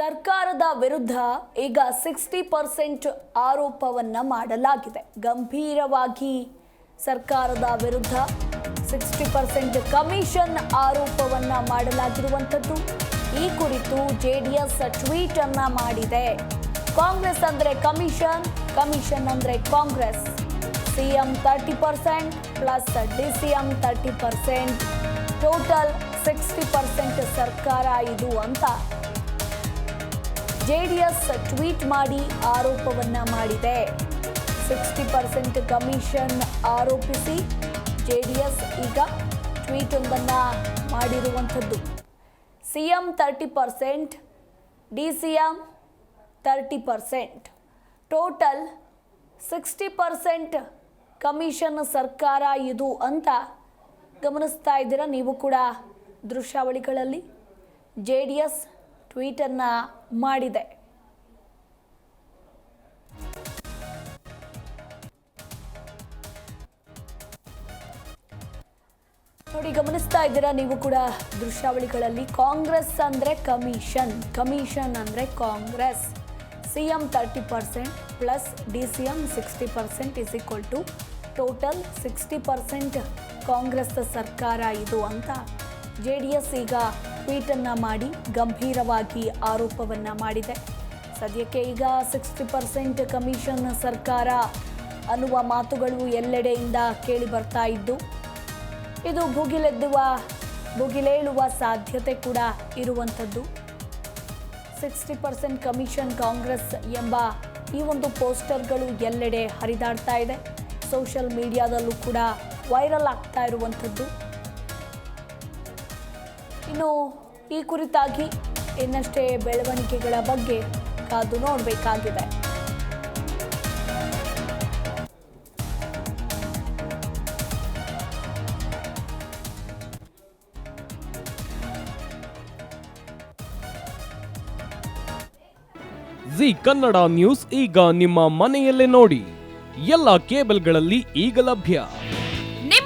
ಸರ್ಕಾರದ ವಿರುದ್ಧ ಈಗ ಸಿಕ್ಸ್ಟಿ ಪರ್ಸೆಂಟ್ ಆರೋಪವನ್ನ ಮಾಡಲಾಗಿದೆ. ಗಂಭೀರವಾಗಿ ಸರ್ಕಾರದ ವಿರುದ್ಧ ಸಿಕ್ಸ್ಟಿ ಪರ್ಸೆಂಟ್ ಕಮಿಷನ್ ಆರೋಪವನ್ನ ಮಾಡಲಾಗಿರುವಂಥದ್ದು. ಈ ಕುರಿತು ಜೆ ಡಿ ಎಸ್ ಟ್ವೀಟ್ ಅನ್ನ ಮಾಡಿದೆ. ಕಾಂಗ್ರೆಸ್ ಅಂದ್ರೆ ಕಮಿಷನ್ ಕಮಿಷನ್ ಅಂದ್ರೆ Congress. CM thirty percent plus D C M thirty percent. Total sixty percent ಸರ್ಕಾರ ಇದು ಅಂತ ಜೆಡಿಎಸ್ ಟ್ವೀಟ್ ಮಾಡಿ ಆರೋಪವನ್ನ ಮಾಡಿದೆ. ಸಿಕ್ಸ್ಟಿ ಪರ್ಸೆಂಟ್ ಕಮಿಷನ್ ಆರೋಪಿಸಿ ಜೆಡಿಎಸ್ ಈಗ ಟ್ವೀಟ್ ಒಂದನ್ನ ಮಾಡಿರುವಂಥದ್ದು. CM thirty percent, D C M thirty percent. Total sixty percent commission ಸರ್ಕಾರ ಇದು ಅಂತ ಗಮನಿಸ್ತಾ ಇದ್ದೀರಾ? ನೀವು ಕೂಡ ದೃಶ್ಯಾವಳಿಗಳಲ್ಲಿ ಜೆ ಡಿ ಎಸ್ ಟ್ವೀಟನ್ನು ಮಾಡಿದೆ. ನೋಡಿ, ಗಮನಿಸ್ತಾ ಇದ್ದೀರಾ ನೀವು ಕೂಡ ದೃಶ್ಯಾವಳಿಗಳಲ್ಲಿ. ಕಾಂಗ್ರೆಸ್ ಅಂದ್ರೆ ಕಮಿಷನ್. ಕಮಿಷನ್ ಅಂದ್ರೆ Congress. C M thirty percent plus D C M sixty percent is equal to total sixty percent Congress ಸರ್ಕಾರ ಇದು ಅಂತ ಜೆ ಡಿ ಎಸ್ ಈಗ ಟ್ವೀಟನ್ನು ಮಾಡಿ ಗಂಭೀರವಾಗಿ ಆರೋಪವನ್ನು ಮಾಡಿದೆ. ಸದ್ಯಕ್ಕೆ ಈಗ ಸಿಕ್ಸ್ಟಿ ಪರ್ಸೆಂಟ್ ಕಮಿಷನ್ ಸರ್ಕಾರ ಅನ್ನುವ ಮಾತುಗಳು ಎಲ್ಲೆಡೆಯಿಂದ ಕೇಳಿ ಬರ್ತಾ ಇದ್ದು, ಇದು ಭುಗಿಲೆದ್ದುವ, ಭುಗಿಲೇಳುವ ಸಾಧ್ಯತೆ ಕೂಡ ಇರುವಂಥದ್ದು. ಸಿಕ್ಸ್ಟಿ ಪರ್ಸೆಂಟ್ ಕಮಿಷನ್ ಕಾಂಗ್ರೆಸ್ ಎಂಬ ಈ ಒಂದು ಪೋಸ್ಟರ್ಗಳು ಎಲ್ಲೆಡೆ ಹರಿದಾಡ್ತಾ ಇದೆ. ಸೋಷಿಯಲ್ ಮೀಡಿಯಾದಲ್ಲೂ ಕೂಡ ವೈರಲ್ ಆಗ್ತಾ ಇರುವಂಥದ್ದು. ಇನ್ನು ಈ ಕುರಿತಾಗಿ ಇನ್ನಷ್ಟೇ ಬೆಳವಣಿಗೆಗಳ ಬಗ್ಗೆ ಕಾದು ನೋಡಬೇಕಾಗಿದೆ. ಜಿ ಕನ್ನಡ ನ್ಯೂಸ್ ಈಗ ನಿಮ್ಮ ಮನೆಯಲ್ಲೇ ನೋಡಿ. ಎಲ್ಲ ಕೇಬಲ್ಗಳಲ್ಲಿ ಈಗ ಲಭ್ಯ.